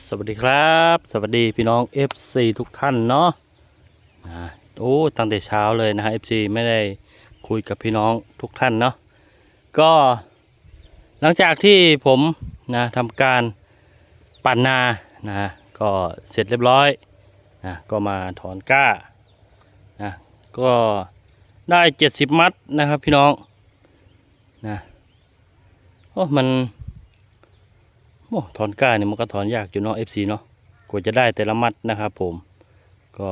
สวัสดีครับ สวัสดีพี่น้อง FC ทุกท่านเนาะนะโอ้ตั้งแต่เช้าเลยนะฮะ FC ไม่ได้คุยกับพี่น้องทุกท่านเนาะก็หลังจากที่ผมนะทำการปั่นนานะก็เสร็จเรียบร้อยนะก็มาถอนก้านะก็ได้ 70 มัดนะครับพี่น้องนะโอ้มัน โอ้ถอนก้าเนี่ยมันก็ถอนยากอยู่เนาะ FC เนาะกว่าจะได้แต่ละมัดนะครับผม ก็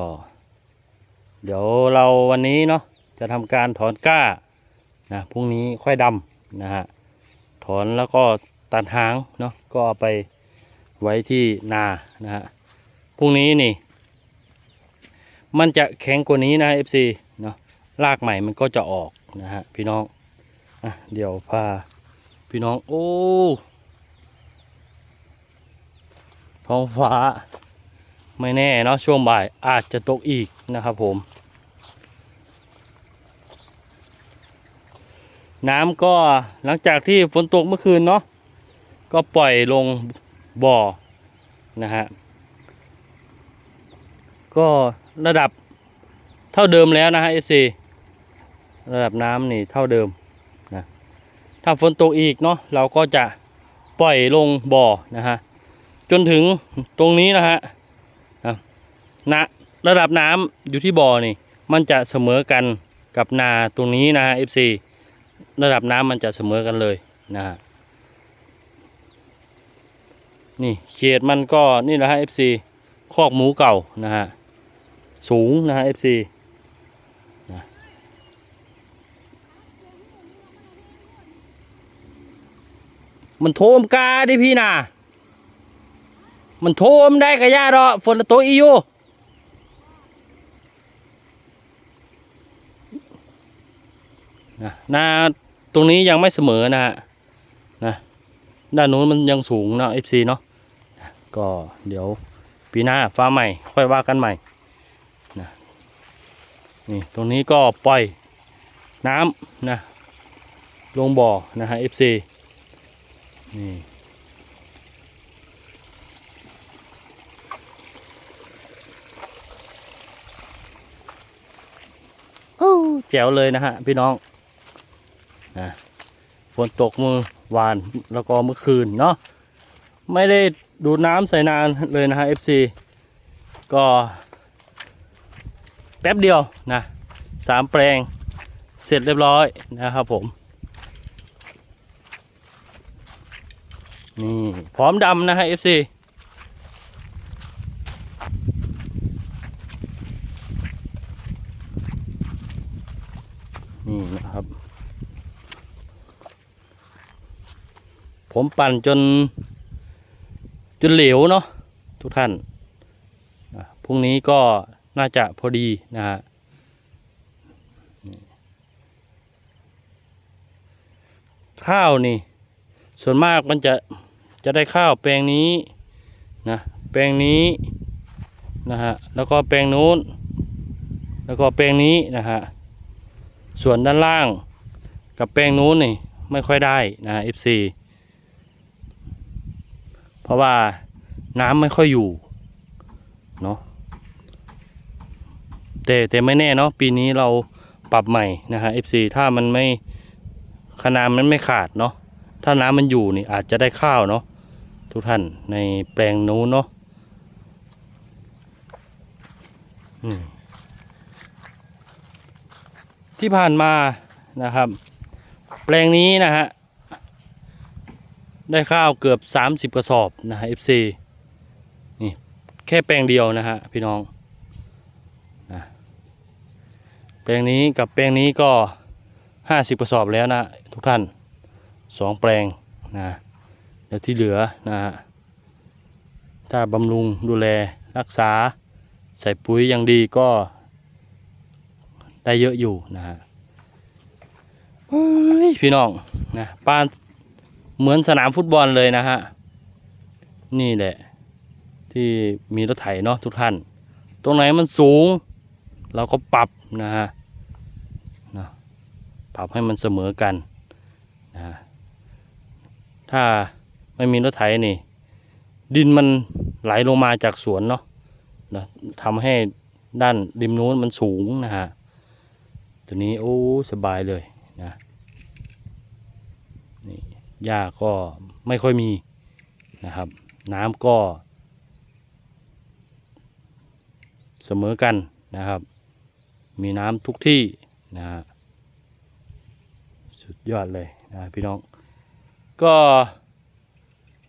เดี๋ยวเราวันนี้เนาะจะทำการถอนก้านะพรุ่งนี้ค่อยดำนะฮะถอนแล้วก็ตัดหางเนาะก็เอาไปไว้ที่นานะฮะพรุ่งนี้นี่ มันจะแข็งกว่านี้นะ FC เนาะรากใหม่มันก็จะออกนะฮะพี่น้องอะเดี๋ยวพาพี่น้องโอ้ ท้องฟ้าไม่แน่เนาะช่วงบ่ายอาจจะตกอีกนะครับผม น้ำก็หลังจากที่ฝนตกเมื่อคืนเนาะก็ปล่อยลงบ่อนะฮะก็ระดับเท่าเดิมแล้วนะฮะ FC ระดับน้ำนี่เท่าเดิมนะถ้าฝนตกอีกเนาะเราก็จะปล่อยลงบ่อนะฮะ จนถึงตรงนี้นะฮะนะระดับน้ำอยู่ที่บ่อนี่ มันจะเสมอกันกับนาตรงนี้นะฮะ FC ระดับน้ำมันจะเสมอกันเลยนะฮะนี่เขตมันก็นี่แหละฮะ FC คอกหมูเก่านะฮะสูงนะฮะ FC นะมันโทมกาดิพี่นา มันโทมได้กะยาดอกฝนละโตวอีอยู่นะหน้าตรงนี้ยังไม่เสมอนะฮะนะด้านนู้นมันยังสูงเนาะ FC เนาะนะก็เดี๋ยวปีหน้าฟ้าใหม่ ค่อยว่ากันใหม่นะนี่ตรงนี้ก็ปล่อยน้ำนะลงบ่อนะฮะ FC นี่ แจ๋วเลยนะฮะพี่น้องนะฝนตกมือวานแล้วก็เมื่อคืนเนาะไม่ได้ดูดน้ำใส่นานเลยนะฮะ FC ก็แป๊บเดียวนะสามแปลงเสร็จเรียบร้อยนะครับผม นี่ พร้อมดำนะฮะ FC นี่นะครับ ผมปั่นจน จนเหลวเนาะทุกท่านพรุ่งนี้ก็น่าจะพอดีนะฮะข้าวนี่ ส่วนมากมันจะจะได้ข้าวแปลงนี้นะแปลงนี้นะฮะแล้วก็แปลงนู้น แล้วก็แปลงนี้นะฮะ ส่วนด้านล่างกับแปลงนู้นนี่ไม่ค่อยได้นะ FC เพราะว่าน้ำไม่ค่อยอยู่เนาะแต่แต่ไม่แน่เนาะปีนี้เราปรับใหม่นะฮะ FC ถ้ามันไม่ขนาดมันไม่ขาดเนาะถ้าน้ำมันอยู่นี่อาจจะได้ข้าวเนาะทุกท่านในแปลงนู้นเนาะ ที่ผ่านมานะครับ แปลงนี้นะฮะได้ข้าวเกือบ 30 กระสอบนะฮะ FC นี่แค่แปลงเดียวนะฮะพี่น้องนะแปลงนี้กับแปลงนี้ก็ 50 กระสอบแล้วนะทุกท่านสองแปลงนะแล้วที่เหลือนะฮะถ้าบำรุงดูแลรักษาใส่ปุ๋ยอย่างดีก็ ได้เยอะอยู่นะฮะพี่น้องนะปานเหมือนสนามฟุตบอลเลยนะฮะ นี่แหละ ที่มีรถไถเนาะทุกท่าน ตรงไหนมันสูง เราก็ปรับนะฮะนะปรับให้มันเสมอกันนะฮะถ้าไม่มีรถไถนี่ ดินมันไหลลงมาจากสวนเนาะนะทำให้ด้านริมนู้นมันสูงนะฮะ ตัวนี้โอ้สบายเลยนะนี่หญ้าก็ไม่ค่อยมีนะครับ น้ำก็ เสมอกันนะครับ มีน้ำทุกที่นะฮะสุดยอดเลยนะพี่น้อง ก็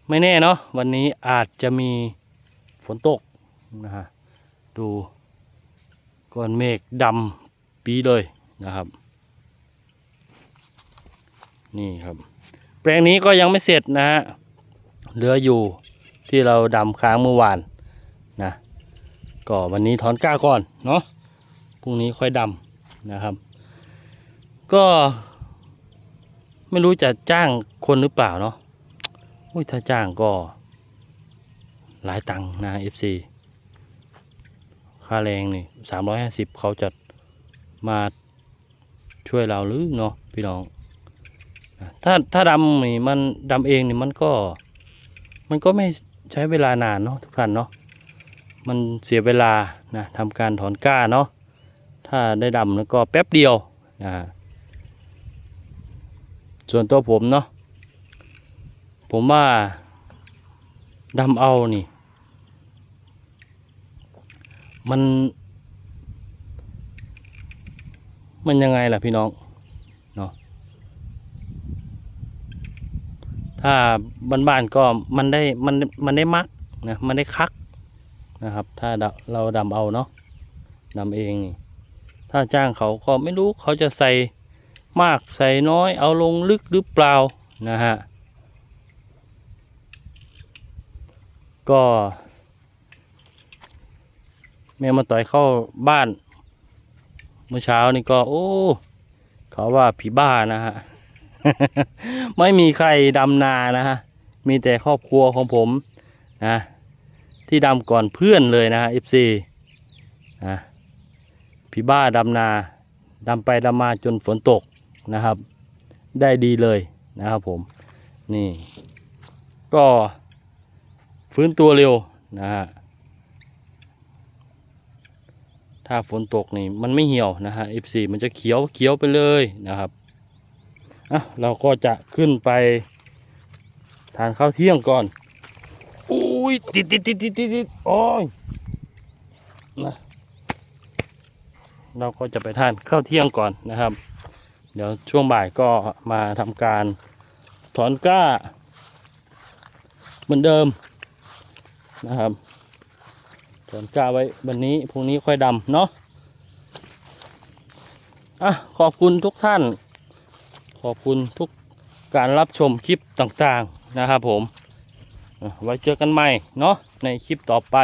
ไม่แน่เนาะวันนี้อาจจะมีฝนตกนะฮะดูก้อนเมฆดำปีเลย นะครับ นี่ครับ แปลงนี้ก็ยังไม่เสร็จนะฮะเหลืออยู่ที่เราดำค้างเมื่อวานนะก็วันนี้ถอนก้าก่อนเนาะพรุ่งนี้ค่อยดำนะครับ ก็ไม่รู้จะจ้างคนหรือเปล่าเนาะอุ้ยถ้าจ้างก็ หลายตังค์นะ FC ค่าแรงนี่สามร้อยห้าสิบเขาจะมา ช่วยเราหรือเนาะพี่น้องถ้าถ้าดำนี่มันดำเองนี่มันก็ มันก็ไม่ใช้เวลานานเนาะทุกท่านเนาะมันเสียเวลานะทำการถอนก้าเนาะถ้าได้ดำแล้วก็แป๊บเดียวนะส่วนตัวผมเนาะผมว่าดำเอานี่ มัน มันยังไงล่ะพี่น้องเนาะถ้าบ้านๆก็มันได้มันมันได้มักนะมันได้คักนะครับ ถ้าเราเราดำเอาเนาะดำเอง ถ้าจ้างเขาก็ไม่รู้เขาจะใส่มากใส่น้อย เอาลงลึกหรือเปล่านะฮะก็แม่มาต่อยเข้าบ้าน เมื่อเช้านี่ก็ โอ้ เขาว่าผีบ้านะฮะ ไม่มีใครดำนานะฮะ มีแต่ครอบครัวของผมนะที่ดำก่อนเพื่อนเลยนะฮะ FC นะพี่บ้าดำนาดำไปดำมาจนฝนตกนะครับ ได้ดีเลยนะครับผมนี่ ก็ฟื้นตัวเร็วนะฮะ ถ้าฝนตกนี่มันไม่เหี่ยวนะฮะ FC มันจะเขียวเขียวไปเลยนะครับอะเราก็จะขึ้นไปทานข้าวเที่ยงก่อนอุ้ยติดติดติดติดติดติดโอ้ยนะเราก็จะไปทานข้าวเที่ยงก่อนนะครับ เดี๋ยวช่วงบ่ายก็มาทำการถอนก้า เหมือนเดิมนะครับ ถอนกล้าไว้วันนี้พรุ่งนี้ค่อยดำเนาะอะขอบคุณทุกท่าน ขอบคุณทุกการรับชมคลิปต่างๆนะครับผม ไว้เจอกันใหม่เนาะในคลิปต่อไป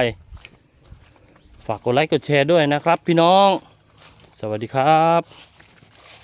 ฝากกดไลค์กดแชร์ด้วยนะครับพี่น้อง สวัสดีครับ